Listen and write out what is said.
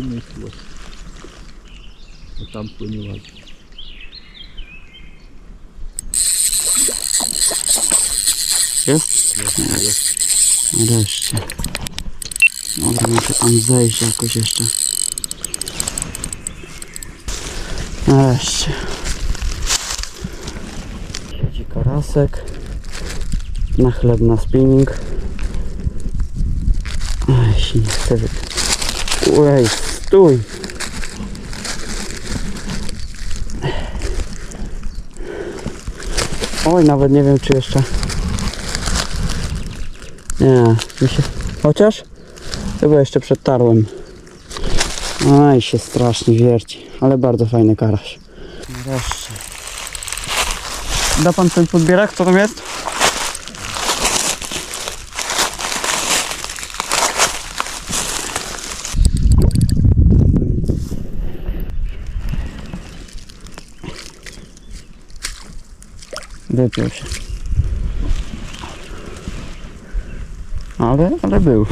wymyślło. Bo tam płynie ładnie. Jest? Jest, jest. Nareszcie. Dobra, muszę tam zejść jakoś jeszcze. Nareszcie. Siedzi karasek. Na chleb na spinning. Aj, się nie chce wy... Ej, stój! Oj, nawet nie wiem czy jeszcze... Nie, mi się... Chociaż? Chyba jeszcze przed tarłem. Aj, się strasznie wierci. Ale bardzo fajny karaś. Nareszcie. Da pan ten podbierak? Co tam jest? Wypiął się. Ale, ale był.